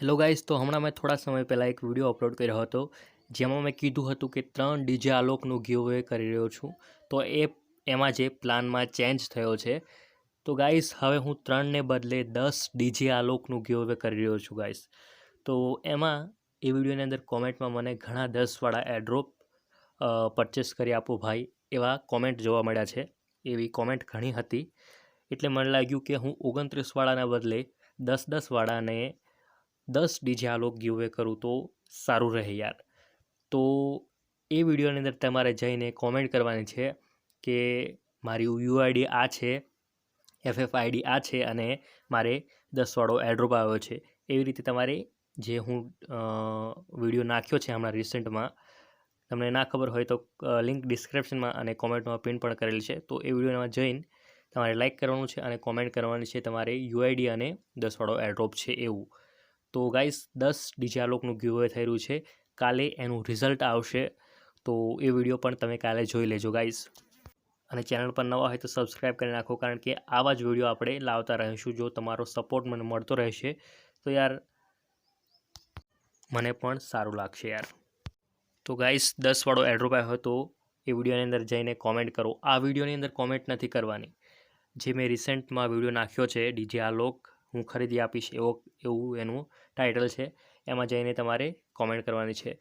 Hello guys તો હમણાં મેં થોડા સમય પહેલાં એક વીડિયો અપલોડ કર્યો હતો, જેમાં મેં કીધું હતું કે ત્રણ ડીજે આલોકનું ગીવ કરી રહ્યો છું. તો એ, એમાં જે પ્લાનમાં ચેન્જ થયો છે. તો ગાઈઝ હવે હું ત્રણને બદલે દસ ડીજે આલોકનું ગીવ કરી રહ્યો છું ગાઈસ તો એમાં, એ વિડીયોની અંદર કોમેન્ટમાં મને ઘણા દસવાળા એડ્રોપ પરચેસ કરી આપો ભાઈ, એવા કોમેન્ટ જોવા મળ્યા છે. એવી કોમેન્ટ ઘણી હતી. એટલે મને લાગ્યું કે હું ઓગણત્રીસવાળાના બદલે દસ દસવાળાને દસ ડીજે આલોક ગીવે કરું તો સારું રહે યાર. તો એ વિડીયોની અંદર તમારે જઈને કોમેન્ટ કરવાની છે કે મારી યુઆઈડી આ છે એફએફ આઈડી આ છે અને મારે દસવાળો એડ્રોપ આવ્યો છે. એવી રીતે તમારે જે હું વીડિયો નાખ્યો છે હમણાં રિસેન્ટમાં તમને ના ખબર હોય તો લિંક ડિસ્ક્રિપ્શનમાં અને કોમેન્ટમાં પિન પણ કરેલી છે. તો એ વિડીયોમાં જઈને તમારે લાઇક કરવાનું છે અને કોમેન્ટ કરવાની છે તમારે યુઆઈડી અને દસવાળો એડ્રોપ છે એવું. તો ગાઈસ દસ ડીજે લોકનું ગીવે થઈ રહ્યું છે. કાલે એનું રિઝલ્ટ આવશે. તો એ વીડિયો પણ તમે કાલે જોઈ લેજો ગાઈસ. અને ચેનલ પર નવા હોય તો સબસ્ક્રાઈબ કરી નાખો, કારણ કે આવા જ વીડિયો આપણે લાવતા રહીશું જો તમારો સપોર્ટ મને મળતો રહેશે. તો યાર, મને પણ સારું લાગશે યાર. તો ગાઈસ દસવાળો એડ્રોપ આવ્યો તો એ વિડીયોની અંદર જઈને કોમેન્ટ કરો. આ વિડીયોની અંદર કોમેન્ટ નથી કરવાની. જે મેં રિસેન્ટમાં વીડિયો નાખ્યો છે, ડીજે આલોક હું ખરીદી આપીશ એવો એવું એનું ટાઇટલ છે. એમાં જઈને તમારે કોમેન્ટ કરવાની છે.